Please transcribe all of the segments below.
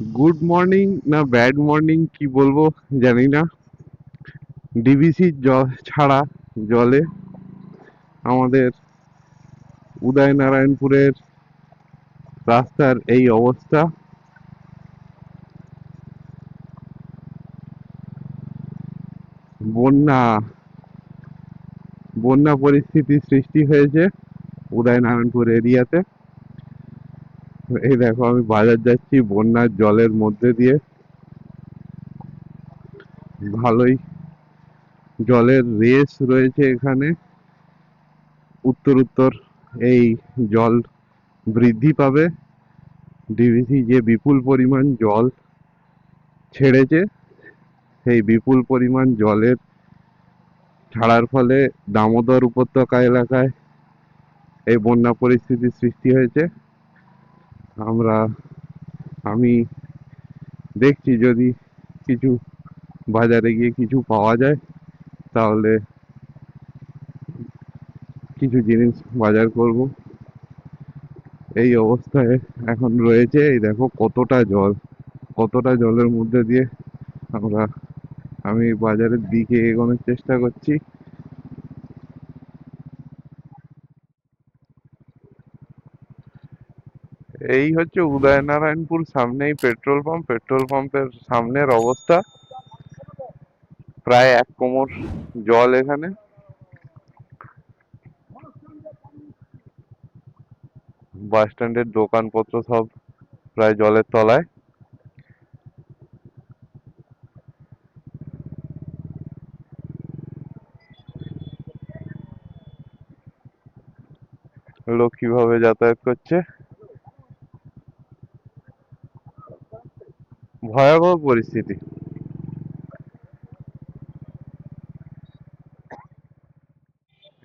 Good morning না bad morning কি বলব জানি না। ডিবিসির জল ছাড়া জলে আমাদের উদয়নারায়ণপুরের রাস্তার এই অবস্থা। বন্যা বন্যা পরিস্থিতি সৃষ্টি হয়েছে উদয়নারায়ণপুর এরিয়াতে। এই দেখো, আমি বাজার যাচ্ছি বন্যার জলের মধ্যে দিয়ে। ভালোই জলের রেস রয়েছে এখানে। উত্তর উত্তর এই জল বৃদ্ধি পাবে। ডিভিসি যে বিপুল পরিমাণ জল ছেড়েছে, সেই বিপুল পরিমাণ জলের ছাড়ার ফলে দামোদর উপত্যকা এলাকায় এই বন্যা পরিস্থিতির সৃষ্টি হয়েছে। আমরা, আমি দেখছি যদি কিছু বাজারে গিয়ে কিছু পাওয়া যায়, তাহলে কিছু জিনিস বাজার করব। এই অবস্থায় এখন রয়েছে, এই দেখো কতটা জল, কতটা জলের মধ্যে দিয়ে আমরা, আমি বাজারের দিকে এগোনোর চেষ্টা করছি। এই হচ্ছে উদয়নারায়ণপুর সামনেই পেট্রোল পাম্প। পেট্রোল পাম্পের সামনের অবস্থা। প্রায় এক কোমর জল এখানে। বাস স্ট্যান্ডের দোকানপত্র সব প্রায় জলের তলায়। লোক কীভাবে যাতায়াত করছে? ভয়াবহ পরিস্থিতি।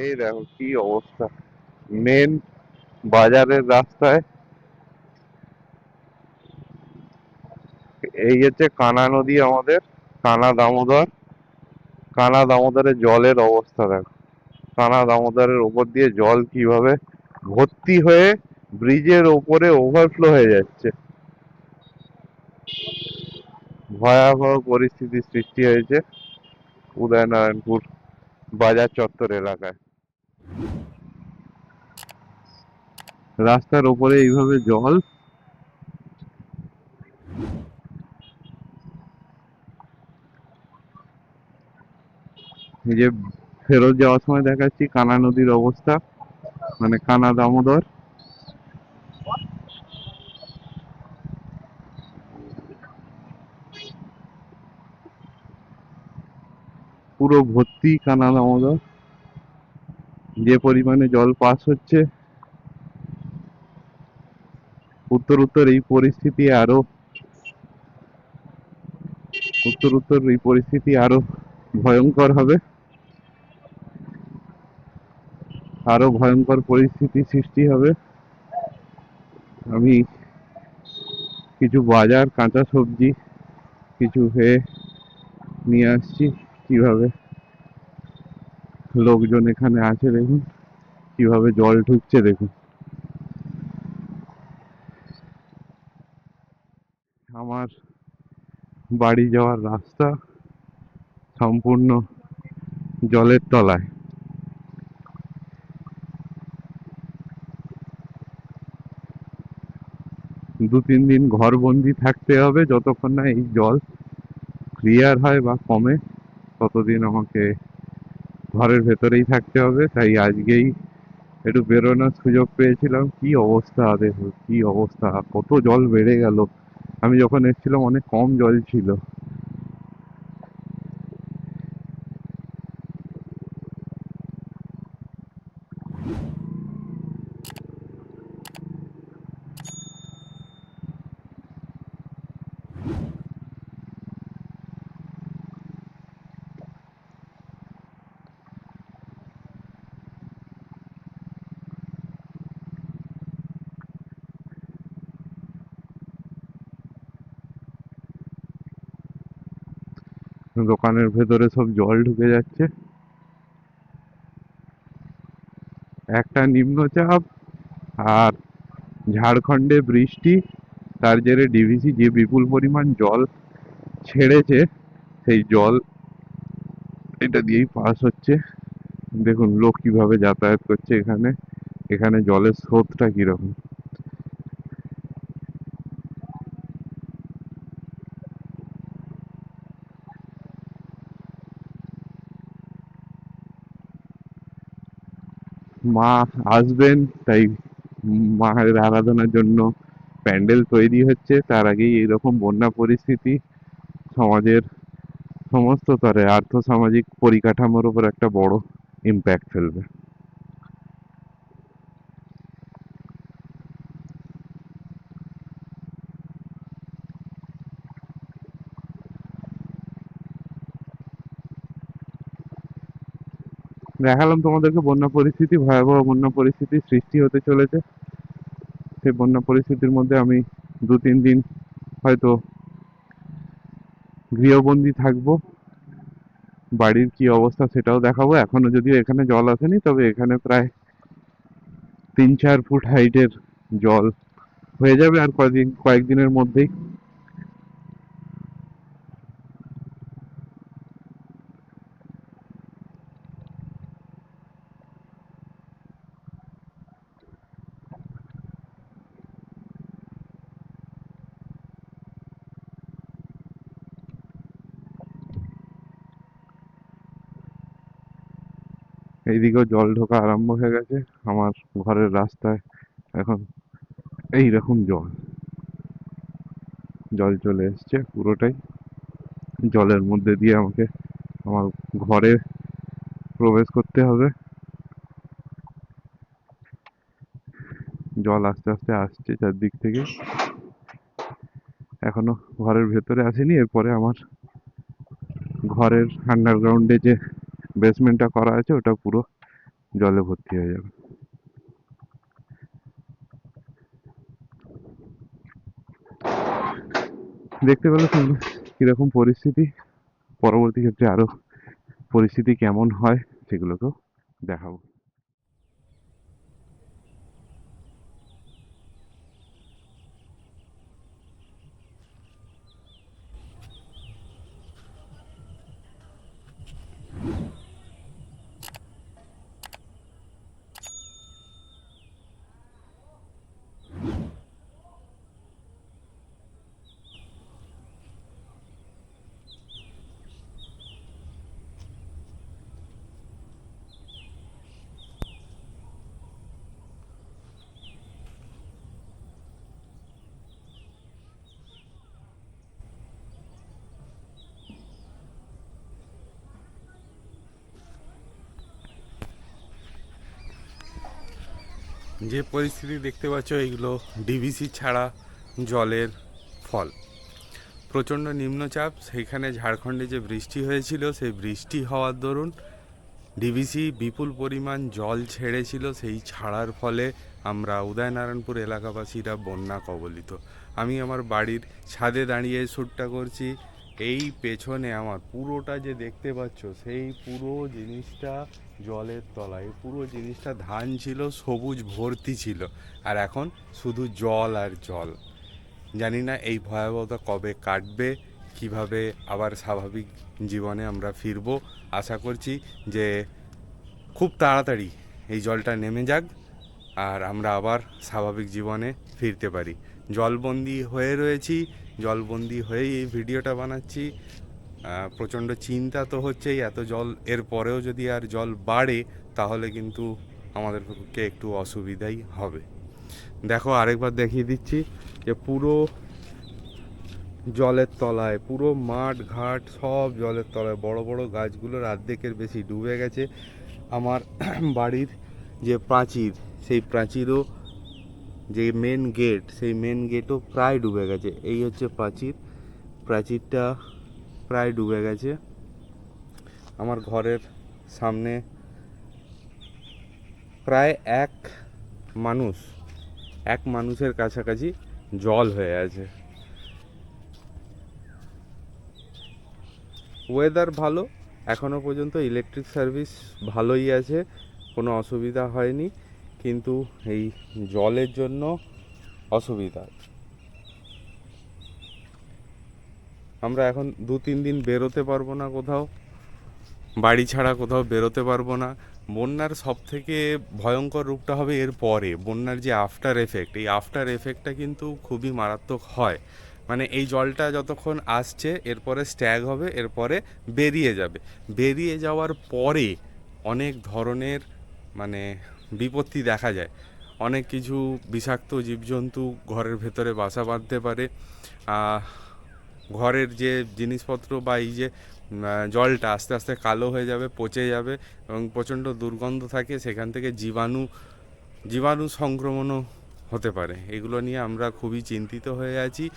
এই দেখো কি অবস্থা। মেন বাজারের রাস্তায় এই হচ্ছে কানা নদী আমাদের, কানা দামোদর। কানা দামোদরের জলের অবস্থা দেখো। কানা দামোদরের উপর দিয়ে জল কীভাবে ভর্তি হয়ে ব্রিজের ওপরে ওভারফ্লো হয়ে যাচ্ছে। ভয়াবহ পরিস্থিতির সৃষ্টি হয়েছে উদয়নারায়ণপুর বাজার চত্বর এলাকায়। রাস্তার ওপরে এইভাবে জল? এই যে ফেরত যাওয়ার সময় দেখাচ্ছি কানা নদীর অবস্থা মানে কানা দামোদর। পুরো ভর্তি কানা দামোদর যে পরিমাণে জল পাস হচ্ছে। উত্তর উত্তর এই পরিস্থিতি আরও উত্তর উত্তর এই পরিস্থিতি আরও ভয়ঙ্কর হবে। আরও ভয়ঙ্কর পরিস্থিতি সৃষ্টি হবে। আমি কিছু বাজার, কাঁচা সবজি, কিছু হয়ে নিয়ে আসছি। কীভাবে? লোকজন এখানে আছে দেখুন। কীভাবে জল ঢুকছে দেখুন। আমার বাড়ি যাওয়ার রাস্তা সম্পূর্ণ জলের তলায়। দু তিন দিন ঘরবন্দি থাকতে হবে যতক্ষণ না এই জল ক্লিয়ার হয় বা কমে। ততদিন আমাকে ঘরের ভেতরেই থাকতে হবে, তাই আজকেই একটু বেরোনোর সুযোগ পেয়েছিলাম। কি অবস্থা দেখো, কি অবস্থা, কত জল বেড়ে গেল। আমি যখন এসেছিলাম, অনেক কম জল ছিল। দোকানের ভেতরে সব জল ঢুকে যাচ্ছে। একটা নিম্নচাপ আর ঝাড়খণ্ডে বৃষ্টি, তার জেরে ডিভিসি যে বিপুল পরিমাণ জল ছেড়েছে, সেই জল এটা দিয়েই পাস হচ্ছে। দেখুন লোক কীভাবে যাতায়াত করছে এখানে। এখানে জলের স্রোতটা কীরকম? মা আসবেন, তাই মায়ের আরাধনার জন্য প্যান্ডেল তৈরি হচ্ছে। তার আগেই এরকম বন্যা পরিস্থিতি সমাজের সমস্ত স্তরে আর্থ সামাজিক পরিকাঠামোর উপর একটা বড় ইম্প্যাক্ট ফেলবে। দেখালাম তোমাদেরকে, বন্যা পরিস্থিতি, ভয়াবহ বন্যা পরিস্থিতির সৃষ্টি হতে চলেছে। সেই বন্যা পরিস্থিতির মধ্যে আমি দু তিন দিন হয়তো গৃহবন্দী থাকব। বাড়ির কি অবস্থা সেটাও দেখাবো। এখনও যদিও এখানে জল আসেনি, তবে এখানে প্রায় তিন চার ফুট হাইটের জল হয়ে যাবে আর কয়েকদিন কয়েকদিনের মধ্যেই। এইদিকেও জল ঢোকা আরম্ভ হয়ে গেছে। আমার ঘরের রাস্তায় এখন এই রকম জল। জল চলে এসছে পুরোটাই। জলের মধ্যে দিয়ে আমাকে আমার ঘরে প্রবেশ করতে হবে। জল আস্তে আস্তে আসছে চারদিক থেকে। এখনও ঘরের ভেতরে আসেনি। এরপরে আমার ঘরের আন্ডারগ্রাউন্ডে যে বেসমেন্টটা করা আছে, ওটা পুরো জলে ভর্তি হয়ে যাবে। দেখতে পেলে তোমরা কীরকম পরিস্থিতি? পরবর্তী ক্ষেত্রে আরও পরিস্থিতি কেমন হয় সেগুলোকেও দেখাবো। যে পরিস্থিতি দেখতে পাচ্ছ এইগুলো ডিভিসি ছাড়া জলের ফল। প্রচণ্ড নিম্নচাপ, সেইখানে ঝাড়খণ্ডে যে বৃষ্টি হয়েছিল, সেই বৃষ্টি হওয়ার দরুন ডিভিসি বিপুল পরিমাণ জল ছেড়েছিল, সেই ছাড়ার ফলে আমরা উদয়নারায়ণপুর এলাকাবাসীরা বন্যা কবলিত। আমি আমার বাড়ির ছাদে দাঁড়িয়ে শ্যুটটা করছি। এই পেছনে আমার পুরোটা যে দেখতে পাচ্ছ, সেই পুরো জিনিসটা জলের তলায় পুরো জিনিসটা ধান ছিল, সবুজ ভর্তি ছিল। আর এখন শুধু জল আর জল। জানি না এই ভয়াবহতা কবে কাটবে, কীভাবে আবার স্বাভাবিক জীবনে আমরা ফিরবো। আশা করছি যে খুব তাড়াতাড়ি এই জলটা নেমে যাক, আর আমরা আবার স্বাভাবিক জীবনে ফিরতে পারি। জলবন্দি হয়ে রয়েছি জলবন্দি হয়েই এই ভিডিওটা বানাচ্ছি। প্রচণ্ড চিন্তা তো হচ্ছেই, এত জল, এর পরেও যদি আর জল বাড়ে, তাহলে কিন্তু আমাদের পক্ষে একটু অসুবিধাই হবে। দেখো, আরেকবার দেখিয়ে দিচ্ছি যে পুরো জলের তলায়, পুরো মাঠ, ঘাট, সব জলের তলায় বড় বড় গাছগুলোর অর্ধেকের বেশি ডুবে গেছে। আমার বাড়ির যে প্রাচীর, সেই প্রাচীরও যে মেন গেট সেই মেন গেটও প্রায় ডুবে গেছে। এই হচ্ছে প্রাচীর। প্রাচীরটা প্রায় ডুবে গেছে। আমার ঘরের সামনে প্রায় এক মানুষ, এক মানুষের কাছাকাছি জল হয়ে আছে। ওয়েদার ভালো এখনও পর্যন্ত ইলেকট্রিক সার্ভিস ভালোই আছে, কোনো অসুবিধা হয়নি। কিন্তু এই জলের জন্য অসুবিধা। আমরা এখন দু তিন দিন বেরোতে পারব না কোথাও, বাড়ি ছাড়া কোথাও বেরোতে পারব না। বন্যার সব থেকে ভয়ঙ্কর রূপটা হবে এর পরে, বন্যার যে আফটার এফেক্ট এই আফটার এফেক্টটা কিন্তু খুবই মারাত্মক হয়। মানে এই জলটা যতক্ষণ আসছে, এরপরে স্ট্যাগ হবে, এরপরে বেরিয়ে যাবে। বেরিয়ে যাওয়ার পরে অনেক ধরনের মানে বিপত্তি দেখা যায়। অনেক কিছু বিষাক্ত জীবজন্তু ঘরের ভেতরে বাসা বাঁধতে পারে। ঘরের যে জিনিসপত্র বা এই যে জলটা আস্তে আস্তে কালো হয়ে যাবে, পচে যাবে এবং প্রচণ্ড দুর্গন্ধ থাকে, সেখান থেকে জীবাণু জীবাণু সংক্রমণও হতে পারে। এগুলো নিয়ে আমরা খুবই চিন্তিত হয়ে আছি।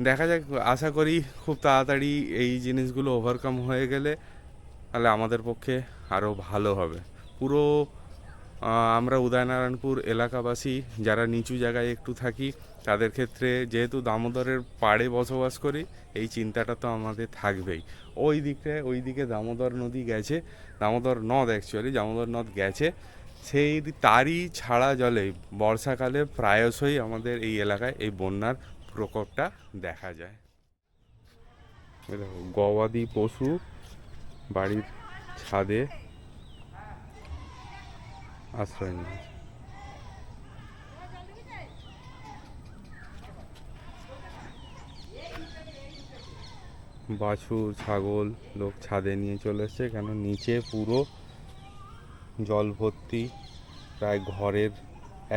দেখা যাক, আশা করি খুব তাড়াতাড়ি এই জিনিসগুলো ওভারকাম হয়ে গেলে তাহলে আমাদের পক্ষে আরও ভালো হবে। পুরো আমরা উদয়নারায়ণপুর এলাকাবাসী, যারা নিচু জায়গায় একটু থাকি, তাদের ক্ষেত্রে যেহেতু দামোদরের পাড়ে বসবাস করি, এই চিন্তাটা তো আমাদের থাকবেই। ওই দিকটায় ওই দিকে দামোদর নদী গেছে, দামোদর নদ অ্যাকচুয়ালি দামোদর নদ গেছে। সেই তারই ছাড়া জলে বর্ষাকালে প্রায়শই আমাদের এই এলাকায় এই বন্যার প্রকোপটা দেখা যায়। গবাদি পশু বাড়ির ছাদে আশ্রয় নিয়েছে বাছুর ছাগল, লোক ছাদে নিয়ে চলে এসছে, কেন নিচে পুরো জল ভর্তি, প্রায় ঘরের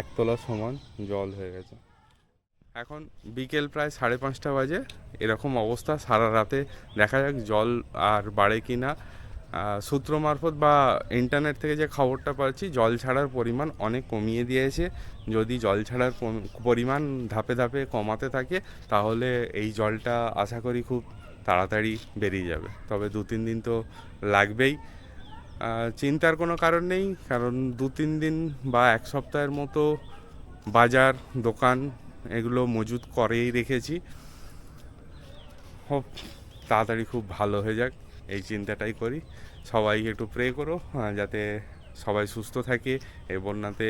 একতলা সমান জল হয়ে গেছে। এখন বিকেল প্রায় সাড়ে পাঁচটা বাজে, এরকম অবস্থা, সারা রাতে দেখা যাক জল আর বাড়ে কি না সূত্র মারফত বা ইন্টারনেট থেকে যে খবরটা পাচ্ছি, জল ছাড়ার পরিমাণ অনেক কমিয়ে দিয়েছে। যদি জল ছাড়ার পরিমাণ ধাপে ধাপে কমাতে থাকে, তাহলে এই জলটা আশা করি খুব তাড়াতাড়ি বেরিয়ে যাবে। তবে দু তিন দিন তো লাগবেই। চিন্তার কোনো কারণ নেই, কারণ দু তিন দিন বা এক সপ্তাহের মতো বাজার, দোকান এগুলো মজুত করেই রেখেছি। হোপ, তাড়াতাড়ি খুব ভালো হয়ে যাক। এই চিন্তাটাই করি। সবাই একটু প্রে করো যাতে সবাই সুস্থ থাকে, এই বন্যাতে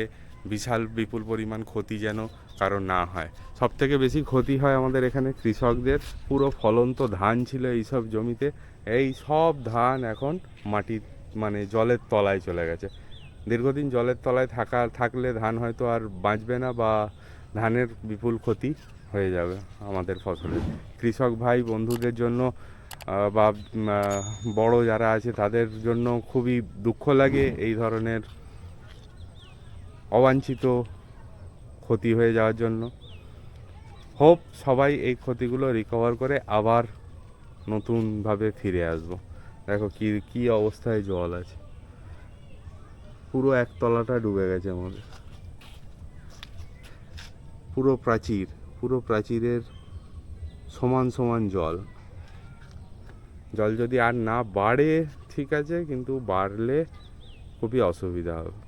বিশাল, বিপুল পরিমাণ ক্ষতি যেন কারণ না হয়। সব থেকে বেশি ক্ষতি হয় আমাদের এখানে কৃষকদের। পুরো ফলন্ত ধান ছিল এইসব জমিতে। এই সব ধান এখন মাটির মানে জলের তলায় চলে গেছে। দীর্ঘদিন জলের তলায় থাকা, থাকলে ধান হয়তো আর বাঁচবে না বা ধানের বিপুল ক্ষতি হয়ে যাবে আমাদের ফসলের কৃষক ভাই, বন্ধুদের জন্য বা বড় যারা আছে তাদের জন্য খুবই দুঃখ লাগে এই ধরনের অবাঞ্ছিত ক্ষতি হয়ে যাওয়ার জন্য। হোপ সবাই এই ক্ষতিগুলো রিকভার করে আবার নতুনভাবে ফিরে আসব। দেখো কি কি অবস্থায় জল আছে। পুরো একতলাটা ডুবে গেছে আমাদের। পুরো প্রাচীর, পুরো প্রাচীরের সমান সমান জল। জল যদি আর না বাড়ে ঠিক আছে কিন্তু বাড়লে খুবই অসুবিধা হবে।